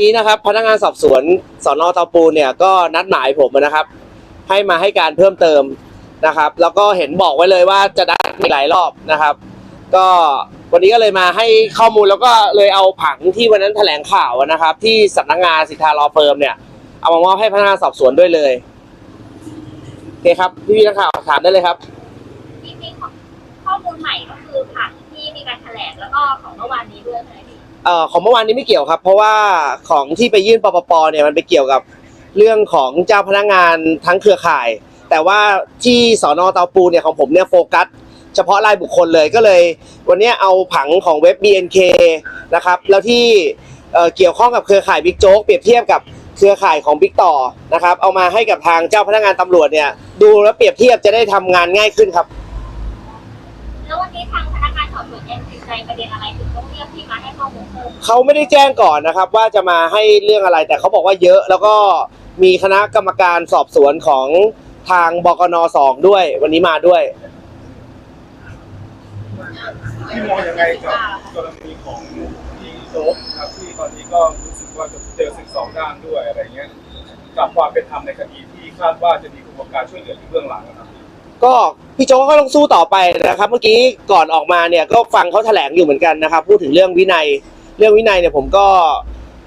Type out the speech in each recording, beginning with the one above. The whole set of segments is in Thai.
นี้นะครับพนักงานสอบสวนสอนอเตาปูนเนี่ยก็นัดหมายผมนะครับ ให้มาให้การเพิ่มเติมนะครับ แล้วก็เห็นบอกไว้เลยว่าจะนัดหลายรอบนะครับ ก็วันนี้ก็เลยมาให้ข้อมูลแล้วก็เลยเอาผังที่วันนั้นแถลงข่าวนะครับ ที่สำนักงานสิทธารอเฟิร์มเนี่ย เอามามอบให้พนักงานสอบสวนด้วยเลยโอเคครับพี่นักข่าวถามได้เลยครับที่มีข้อมูลใหม่ก็คือผังที่มีการแถลงแล้วก็ของเมื่อวานนี้ด้วยใช่ไหมพี่ เอ่อของเมื่อวานนี้ไม่เกี่ยวครับ เพราะว่าของที่ไปยื่นปปปเนี่ยมันไปเกี่ยวกับเรื่องของเจ้าพนักงานทั้งเครือข่าย แต่ว่าที่สอนอเตาปูเนี่ยของผมเนี่ยโฟกัสเฉพาะรายบุคคลเลยก็เลย วันนี้เอาผังของเว็บ BNK นะครับแล้วที่เเกี่ยวข้องกับเครือข่ายบิ๊กโจ๊กเปรียบเทียบกับเครือข่ายของบิ๊กต่อนะครับเอามาให้กับทางเจ้าพนักงานตำรวจเนี่ยดูแล้วเปรียบเทียบจะได้ทำงานง่ายขึ้นครับ แล้ววันนี้ทางพ นักงานสอบสวนยังติดใจประเด็นอะไรถึงต้องเรียกพี่มาให้ข้อมูลเพิ่มเขาไม่ได้แจ้งก่อนนะครับ ว่าจะมาให้เรื่องอะไร แต่เขาบอกว่าเยอะแล้วก็มีคณะกรรมการสอบสวนของทางบกนสองด้วย วันนี้มาด้วย ที่มองยังไงกับกรณีของที่โจ๊กครับที่ตอนนี้ก็รู้สึกว่าจะเจอศึกสองด้านด้วยอะไรเงี้ยกับความเป็นธรรมในคดีที่คาดว่าจะมีกระบวนการช่วยเหลืออยู่เบื้องหลังนะครับ ก็พี่โจ๊กก็ต้องสู้ต่อไปนะครับ เมื่อกี้ก่อนออกมาเนี่ยก็ฟังเขาแถลงอยู่เหมือนกันนะครับ พูดถึงเรื่องวินัย เรื่องวินัยเนี่ยผมก็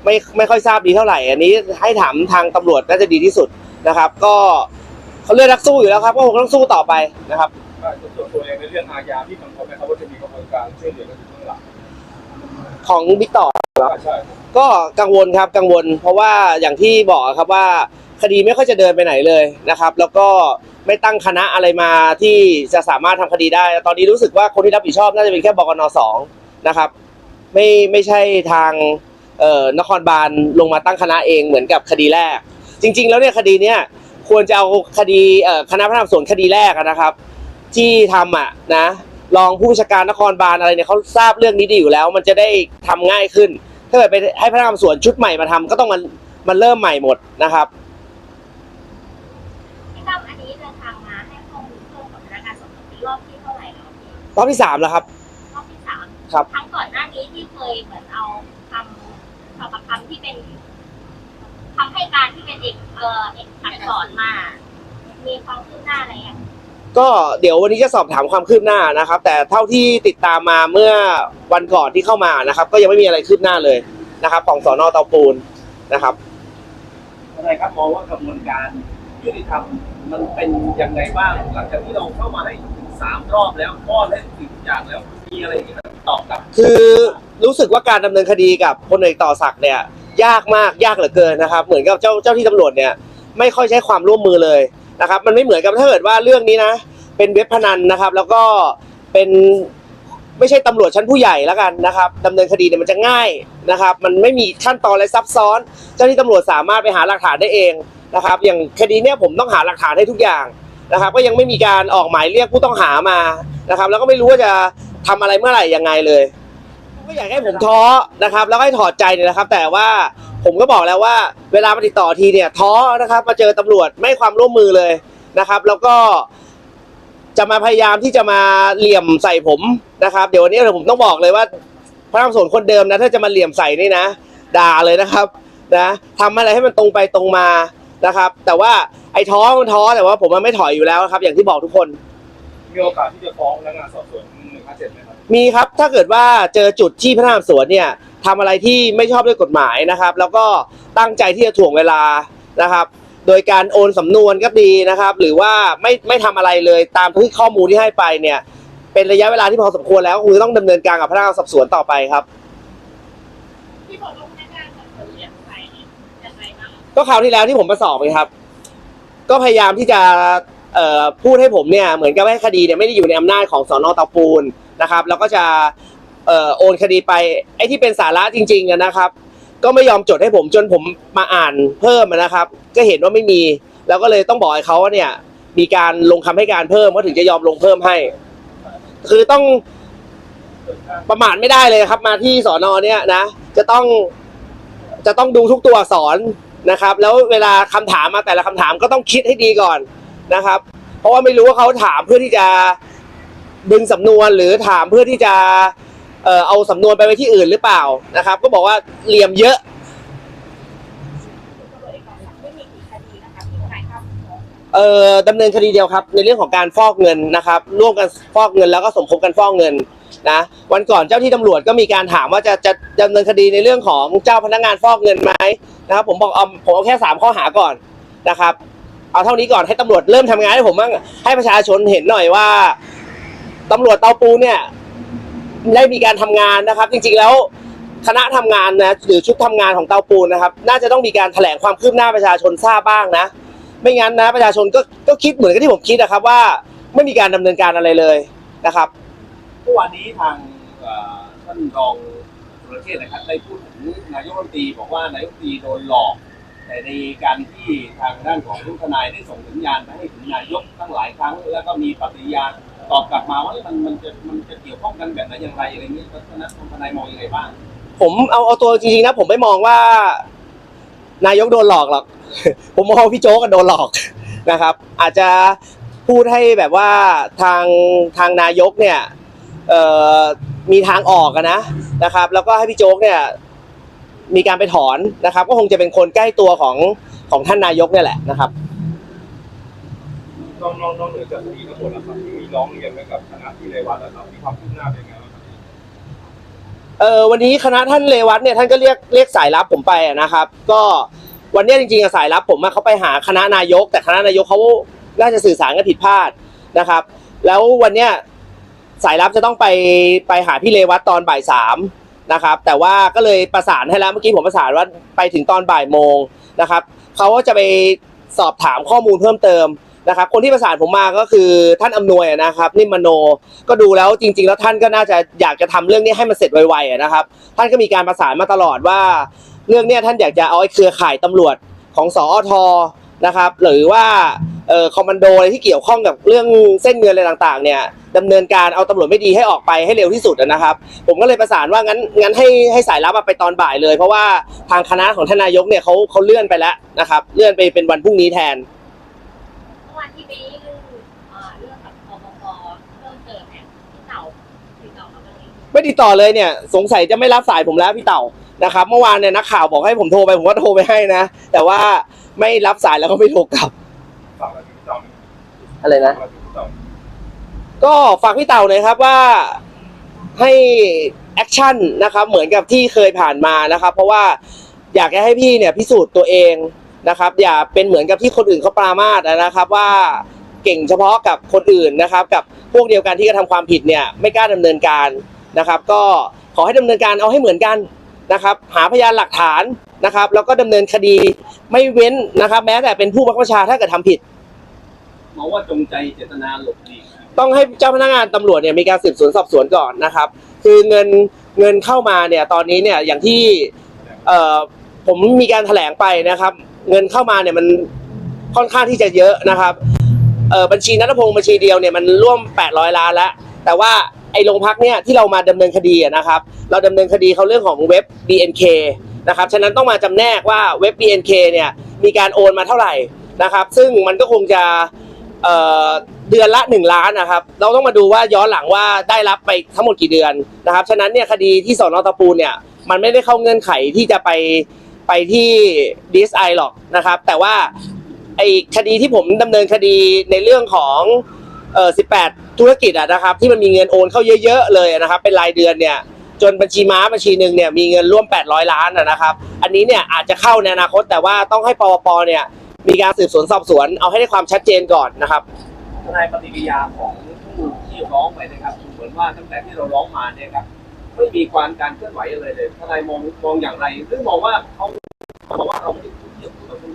ไม่ไม่ค่อยทราบดีเท่าไหร่ อันนี้ให้ถามทางตำรวจน่าจะดีที่สุดนะครับ ก็เขาเลือกนักสู้อยู่แล้วครับก็คงต้องสู้ต่อไปนะครับว่าส่วนตัวเองในเรื่องอาญาที่กังวลนะครับว่าจะมีกระบวนการช่วยเหลือกันอยู่เบื้องหลังของบิ๊กต่อใช่ก็กังวลครับกังวล เพราะว่าอย่างที่บอกครับว่าคดีไม่ค่อยจะเดินไปไหนเลยนะครับ แล้วก็ ไม่ตั้งคณะอะไรมาที่จะสามารถทำคดีได้ ตอนนี้รู้สึกว่าคนที่รับผิดชอบน่าจะเป็นแค่บกนสองนะครับ ไม่ไม่ใช่ทางเอ่อนครบาลลงมาตั้งคณะเองเหมือนกับคดีแรก จริง ๆ แล้วเนี่ยคดีเนี้ยควรจะเอาคดีเอ่อคณะพนักงานสวนคดีแรกนะครับ ที่ทำอะนะรองผู้บัญชาการนครบาลอะไรเนี่ยเขาทราบเรื่องนี้ดีอยู่แล้ว มันจะได้ทำง่ายขึ้น ถ้าเกิดไปให้พนักงานสวนชุดใหม่มาทำก็ต้องมันมันเริ่มใหม่หมดนะครับ รอบที่สามแล้วครับ รอบที่สามครับ ครั้งก่อนหน้านี้ที่เคยเหมือนเอาคำสอบปากคำที่เป็นคำให้การที่เป็นเอกเอ่อเอกอักษรมา มีความคืบหน้าอะไรอย่างก็เดี๋ยววันนี้จะสอบถามความคืบหน้านะครับ แต่เท่าที่ติดตามมาเมื่อวันก่อนที่เข้ามานะครับ ก็ยังไม่มีอะไรคืบหน้าเลยนะครับของสอนอเตาปูนนะครับอะไรครับมองว่ากระบวนการยุติธรรมมันเป็นยังไงบ้างหลังจากที่เราเข้ามาให้ถึง สามรอบแล้วป้อนให้ถึงทุกอย่างแล้วมีอะไรที่มันตอบกลับคือรู้สึกว่าการดำเนินคดีกับพลเอกต่อศักดิ์เนี่ย ยากมากยากเหลือเกินนะครับ เหมือนกับเจ้าเจ้าที่ตำรวจเนี่ย ไม่ค่อยใช้ความร่วมมือเลยนะครับ มันไม่เหมือนกับถ้าเกิดว่าเรื่องนี้นะ เป็นเว็บพนันนะครับ แล้วก็เป็นไม่ใช่ตำรวจชั้นผู้ใหญ่แล้วกันนะครับดำเนินคดีเนี่ยมันจะง่ายนะครับ มันไม่มีขั้นตอนอะไรซับซ้อน เจ้าที่ตำรวจสามารถไปหาหลักฐานได้เองนะครับ อย่างคดีเนี้ยผมต้องหาหลักฐานให้ทุกอย่าง นะครับ ก็ยังไม่มีการออกหมายเรียกผู้ต้องหามานะครับ แล้วก็ไม่รู้ว่าจะทำอะไรเมื่อไหร่ยังไงเลย ก็อยากให้ผมท้อนะครับ แล้วก็ให้ถอดใจเนี่ยนะครับ แต่ว่าผมก็บอกแล้วว่า เวลามาติดต่อทีเนี่ยท้อนะครับ มาเจอตำรวจไม่ความร่วมมือเลยนะครับ แล้วก็จะมาพยายามที่จะมาเหลี่ยมใส่ผมนะครับ เดี๋ยววันนี้ผมต้องบอกเลยว่าพระนามสวนคนเดิมนะถ้าจะมาเหลี่ยมใส่นี่นะด่าเลยนะครับนะทำอะไรให้มันตรงไปตรงมานะครับ แต่ว่า ไอ้ท้อมันท้อแต่ว่าผมมันไม่ถอยอยู่แล้วนะครับ อย่างที่บอกทุกคน มีโอกาสที่จะฟ้องพนักงานสอบสวนหนึ่งห้าเจ็ดไหมครับ มีครับถ้าเกิดว่าเจอจุดที่พนักงานสวนเนี่ยทำอะไรที่ไม่ชอบด้วยกฎหมายนะครับ แล้วก็ตั้งใจที่จะถ่วงเวลานะครับ โดยการโอนสำนวนก็ดีนะครับ หรือว่าไม่ไม่ทำอะไรเลยตามที่ข้อมูลที่ให้ไปเนี่ย เป็นระยะเวลาที่พอสมควรแล้วก็คือต้องดำเนินการกับพนักงานสอบสวนต่อไปครับ ที่บอกว่าพนักงานสอบสวนเรียกไปเนี่ยยังไงบ้างก็คราวที่แล้วที่ผมมาสอบไงครับ ก็พยายามที่จะเอ่อพูดให้ผมเนี่ยเหมือนกับให้คดีเนี่ยไม่ได้อยู่ในอำนาจของสอนอเตาปูนนะครับแล้วก็จะเอ่อโอนคดีไปไอ้ที่เป็นสาระจริงๆนะครับ ก็ไม่ยอมจดให้ผมจนผมมาอ่านเพิ่มนะครับ ก็เห็นว่าไม่มี แล้วก็เลยต้องบอกให้เขาว่าเนี่ยมีการลงคำให้การเพิ่มก็ถึงจะยอมลงเพิ่มให้ คือต้องประมาทไม่ได้เลยครับ มาที่สอนอเนี่ยนะ จะต้องจะต้องดูทุกตัวอักษร นะครับ แล้วเวลาคำถามมาแต่ละคำถามก็ต้องคิดให้ดีก่อนนะครับ เพราะว่าไม่รู้ว่าเขาถามเพื่อที่จะดึงสำนวนหรือถามเพื่อที่จะเอาสำนวนไปไว้ที่อื่นหรือเปล่านะครับ ก็บอกว่าเหลี่ยมเยอะเออดำเนินคดีเดียวครับ ในเรื่องของการฟอกเงินนะครับ ร่วมกันฟอกเงินแล้วก็สมคบกันฟอกเงิน นะวันก่อนเจ้าที่ตำรวจก็มีการถามว่าจะจะดำเนินคดีในเรื่องของเจ้าพนักงานฟอกเงินไหมนะครับผมบอกเอาผมเอาแค่สามข้อหาก่อนนะครับเอาเท่านี้ก่อนให้ตำรวจเริ่มทำงานให้ผมบ้างให้ประชาชนเห็นหน่อยว่าตำรวจเตาปูนเนี่ยได้มีการทำงานนะครับ จริงๆแล้วคณะทำงานนะหรือชุดทำงานของเตาปูนนะครับ น่าจะต้องมีการแถลงความคืบหน้าประชาชนทราบบ้างนะ ไม่งั้นนะประชาชนก็ก็คิดเหมือนกับที่ผมคิดนะครับว่าไม่มีการดำเนินการอะไรเลยนะครับ เมื่อวานนี้ทางท่านรองสุรเชษฐ์นะครับได้พูดถึงนายกรัฐมนตรีบอกว่านายกรัฐมนตรีโดนหลอก แต่ในการที่ทางด้านของลูกทนายได้ส่งสัญญาณไปให้ถึงนายกตั้งหลายครั้ง แล้วก็มีปฏิกิริยาตอบกลับมาว่ามันมันจะมันจะเกี่ยวข้องกันแบบไหนอย่างไรอะไรเงี้ยแล้วนั้นทนายมองยังไงบ้างผมเอาเอาตัวจริงๆนะผมไม่มองว่า นายกโดนหลอกหรอก ผมมองพี่โจ๊กโดนหลอกนะครับ อาจจะพูดให้แบบว่าทางทางนายกเนี่ย มีทางออกอะนะนะครับ แล้วก็ให้พี่โจ๊กเนี่ยมีการไปถอนนะครับ ก็คงจะเป็นคนใกล้ตัวของของท่านนายกเนี่ยแหละนะครับน้องน้องน้องเหนือจากคดีทั้งหมดนะครับที่มีร้องเรียนไปกับคณะที่เรวัตนะครับมีความคืบหน้าเป็นไงบ้างครับเออวันนี้คณะท่านเรวัตเนี่ยท่านก็เรียกเรียกสายลับผมไปอะนะครับ ก็วันเนี้ยจริงๆอะสายลับผมอะเขาไปหาคณะนายก แต่คณะนายกเขาน่าจะสื่อสารกันผิดพลาดนะครับ แล้ววันเนี้ย สายลับจะต้องไปไปหาพี่เรวัตตอนบ่ายสามนะครับ แต่ว่าก็เลยประสานให้แล้วเมื่อกี้ผมประสานว่าไปถึงตอนบ่ายโมงนะครับเขาก็จะไปสอบถามข้อมูลเพิ่มเติมนะครับ คนที่ประสานผมมาก็คือท่านอำนวยนะครับนิมมโนก็ดูแล้วจริง ๆ แล้วท่านก็น่าจะอยากจะทำเรื่องนี้ให้มันเสร็จไวๆนะครับ ท่านก็มีการประสานมาตลอดว่า เรื่องนี้ท่านอยากจะเอาไอ้เครือข่ายตำรวจของสอทนะครับ หรือว่าเอ่อคอมมานโดอะไรที่เกี่ยวข้องกับเรื่องเส้นเงินอะไรต่างๆเนี่ย ดำเนินการเอาตำรวจไม่ดีให้ออกไปให้เร็วที่สุดอะนะครับ ผมก็เลยประสานว่างั้นงั้นให้ให้สายลับอะไปตอนบ่ายเลย เพราะว่าทางคณะของท่านนายกเนี่ยเขาเขาเลื่อนไปแล้วนะครับ เลื่อนไปเป็นวันพรุ่งนี้แทนเมื่อวานที่ไปยื่นเอ่อเรื่องกับปปปเพิ่มเติมเนี่ยพี่เต่าติดต่อมาวันนี้ไม่ติดต่อเลยเนี่ย สงสัยจะไม่รับสายผมแล้วพี่เต่านะครับ เมื่อวานเนี่ยนักข่าวบอกให้ผมโทรไปผมก็โทรไปให้นะแต่ว่าไม่รับสายแล้วก็ไม่โทรกลับฝากอะไรถึงพี่เต่าหน่อยอะไรนะฝา ก็ฝากพี่เต่าหน่อยครับว่าให้แอคชั่นนะครับเหมือนกับที่เคยผ่านมานะครับ เพราะว่าอยากจะให้พี่เนี่ยพิสูจน์ตัวเองนะครับ อย่าเป็นเหมือนกับที่คนอื่นเขาปรามาสนะครับ ว่าเก่งเฉพาะกับคนอื่นนะครับ กับพวกเดียวกันที่กระทำความผิดเนี่ยไม่กล้าดำเนินการนะครับ ก็ขอให้ดำเนินการเอาให้เหมือนกันนะครับ หาพยานหลักฐานนะครับ แล้วก็ดำเนินคดีไม่เว้นนะครับ แม้แต่เป็นผู้บังคับบัญชาถ้าเกิดทำผิดมองว่าจงใจเจตนาหลบหลี ต้องให้เจ้าพนักงานตำรวจเนี่ยมีการสืบสวนสอบสวนก่อนนะครับ คือเงินเงินเข้ามาเนี่ยตอนนี้เนี่ยอย่างที่เอ่อผมมีการแถลงไปนะครับ เงินเข้ามาเนี่ยมันค่อนข้างที่จะเยอะนะครับเอ่อบัญชีนัทพงศ์บัญชีเดียวเนี่ยมันร่วม 800 ล้านแล้ว แต่ว่าไอ้โรงพักเนี่ยที่เรามาดำเนินคดีนะครับ เราดำเนินคดีเขาเรื่องของเว็บ BNK นะครับฉะนั้นต้องมาจำแนกว่าเว็บ BNK เนี่ยมีการโอนมาเท่าไหร่นะครับ ซึ่งมันก็คงจะ เอ่อเดือนละ 1 ล้านนะครับ เราต้องมาดูว่าย้อนหลังว่าได้รับไปทั้งหมดกี่เดือนนะครับ ฉะนั้นเนี่ยคดีที่สอนอตะปูเนี่ยมันไม่ได้เข้าเงื่อนไขที่จะไปไปที่ดีไอหรอกนะครับ แต่ว่าไอคดีที่ผมดำเนินคดีในเรื่องของเออ18 ธุรกิจอะนะครับ ที่มันมีเงินโอนเข้าเยอะๆเลยนะครับ เป็นรายเดือนเนี่ยจนบัญชีม้าบัญชีหนึ่งเนี่ยมีเงินร่วม 800 ล้านนะครับ อันนี้เนี่ยอาจจะเข้าในอนาคตแต่ว่าต้องให้ปปปเนี่ย มีการสืบสวนสอบสวนเอาให้ได้ความชัดเจนก่อนนะครับทนายปฏิกิริยาของผู้ที่ร้องไปนะครับเหมือนว่าตั้งแต่ที่เราร้องมาเนี่ยครับไม่มีความการเคลื่อนไหวอะไรเลยทนายมองมองอย่างไรหรือมองว่าเขามองว่าเราไม่ได้เทียบคู่ต่อสู้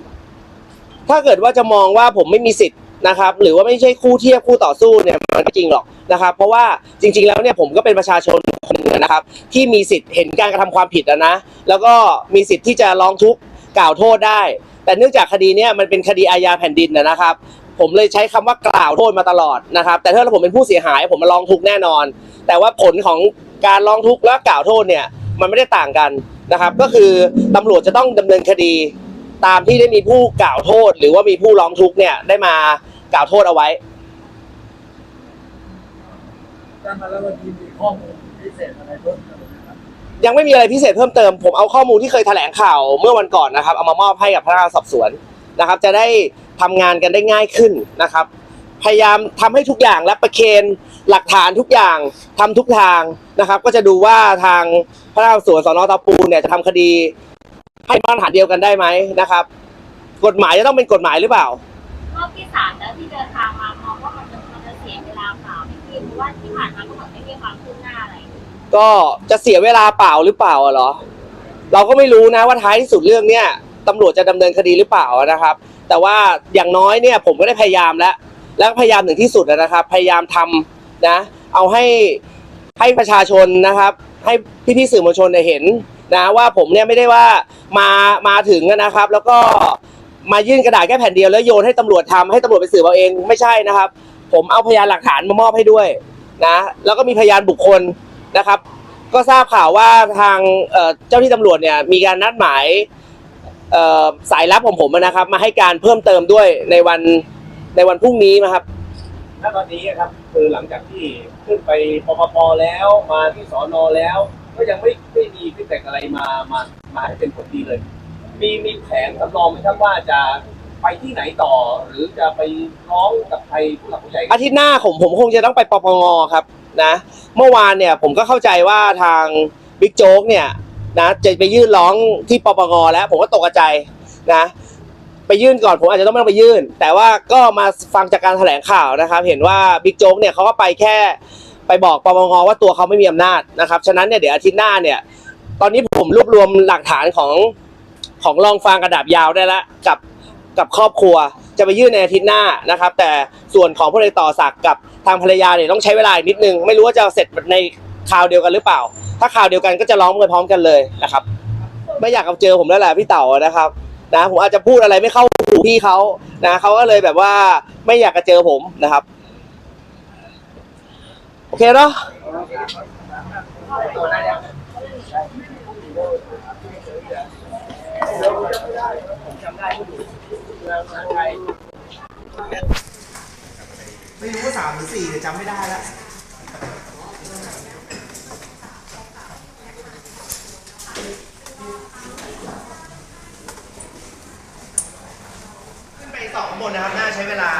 ถ้าเกิดว่าจะมองว่าผมไม่มีสิทธิ์นะครับ หรือว่าไม่ใช่คู่เทียบคู่ต่อสู้เนี่ยมันก็จริงหรอกนะครับ เพราะว่าจริง ๆ แล้วเนี่ยผมก็เป็นประชาชนคนหนึงนะครับ ที่มีสิทธิ์เห็นการกระทำความผิดอะนะ แล้วก็มีสิทธิ์ที่จะร้องทุกข์กล่าวโทษได้ แต่เนื่องจากคดีเนี้ยมันเป็นคดีอาญาแผ่นดินนะครับ ผมเลยใช้คำว่ากล่าวโทษมาตลอดนะครับ แต่ถ้าผมเป็นผู้เสียหาย ผมมาร้องทุกข์แน่นอน แต่ว่าผลของการร้องทุกข์และกล่าวโทษเนี่ยมันไม่ได้ต่างกันนะครับ ก็คือตำรวจจะต้องดำเนินคดีตามที่ได้มีผู้กล่าวโทษ หรือว่ามีผู้ร้องทุกข์เนี่ยได้มากล่าวโทษเอาไว้การมาแล้ววันนี้มีข้อมูลพิเศษอะไรเพิ่มเติม ยังไม่มีอะไรพิเศษเพิ่มเติม ผมเอาข้อมูลที่เคยแถลงข่าวเมื่อวันก่อนนะครับ เอามามอบให้กับพนักงานสอบสวนนะครับ จะได้ทำงานกันได้ง่ายขึ้นนะครับ พยายามทำให้ทุกอย่างและประเคนหลักฐานทุกอย่างทำทุกทางนะครับ ก็จะดูว่าทางพนักงานสอบสวนสนตะปูเนี่ยจะทำคดีให้มาตรฐานเดียวกันได้ไหมนะครับ กฎหมายจะต้องเป็นกฎหมายหรือเปล่ารอบที่สามแล้วที่เดินทางมามองว่ามันจะมันจะเสียเวลาเปล่าไม่คิดเพราะว่าที่ผ่านมาก็เหมือนไม่มีความคืบหน้าอะไร ก็จะเสียเวลาเปล่าหรือเปล่าเหรอ เราก็ไม่รู้นะว่าท้ายที่สุดเรื่องเนี้ยตำรวจจะดำเนินคดีหรือเปล่านะครับ แต่ว่าอย่างน้อยเนี่ยผมก็ได้พยายามแล้ว แล้วก็พยายามถึงที่สุดนะครับ พยายามทำนะ เอาให้ให้ประชาชนนะครับ ให้พี่ๆสื่อมวลชนเนี่ยเห็นนะว่าผมเนี่ยไม่ได้ว่ามามาถึงนะครับ แล้วก็มายื่นกระดาษแค่แผ่นเดียวแล้วโยนให้ตำรวจทำให้ตำรวจไปสืบเอาเองไม่ใช่นะครับ ผมเอาพยานหลักฐานมามอบให้ด้วยนะ แล้วก็มีพยานบุคคล นะครับ ก็ทราบข่าวว่าทางเอ่อเจ้าที่ตำรวจเนี่ยมีการนัดหมายเอ่อสายลับของผมนะครับ มาให้การเพิ่มเติมด้วยในวันในวันพรุ่งนี้นะครับณตอนนี้ครับคือหลังจากที่ขึ้นไปปปปแล้วมาที่สอนอแล้ว ก็ยังไม่ไม่มีฟีดแบ็กอะไรมามามาให้เป็นผลดีเลย มีมีแผนสำรองไหมครับว่าจะไปที่ไหนต่อ หรือจะไปร้องกับใครผู้หลักผู้ใหญ่อาทิตย์หน้าผมผมคงจะต้องไปปปงครับ นะเมื่อวานเนี่ยผมก็เข้าใจว่าทางบิ๊กโจ๊กเนี่ยนะจะไปยื่นร้องที่ปปงแล้วผมก็ตกใจนะไปยื่นก่อนผมอาจจะต้องไม่ต้องไปยื่น แต่ว่าก็มาฟังจากการแถลงข่าวนะครับ เห็นว่าบิ๊กโจ๊กเนี่ยเขาก็ไปแค่ไปบอกปปงว่าตัวเขาไม่มีอำนาจนะครับฉะนั้นเนี่ยเดี๋ยวอาทิตย์หน้าเนี่ย ตอนนี้ผมรวบรวมหลักฐานของของรองฟางกระดาบยาวได้แล้วกับกับครอบครัวจะไปยื่นในอาทิตย์หน้านะครับ แต่ ส่วนของพลเอกต่อศักดิ์กับทางภรรยาเนี่ยต้องใช้เวลาอีกนิดนึง ไม่รู้ว่าจะเสร็จในคราวเดียวกันหรือเปล่า ถ้าคราวเดียวกันก็จะร้องไปพร้อมกันเลยนะครับ ไม่อยากเจอผมแล้วแหละพี่เต่านะครับนะผมอาจจะพูดอะไรไม่เข้าหูพี่เขานะเขาก็เลยแบบว่าไม่อยากจะเจอผมนะครับ โอเคเนาะไม่รู้ว่าสามหรือสี่แต่จำไม่ได้แล้วขึ้นไปสองข้างบนนะครับ น่าใช้เวลา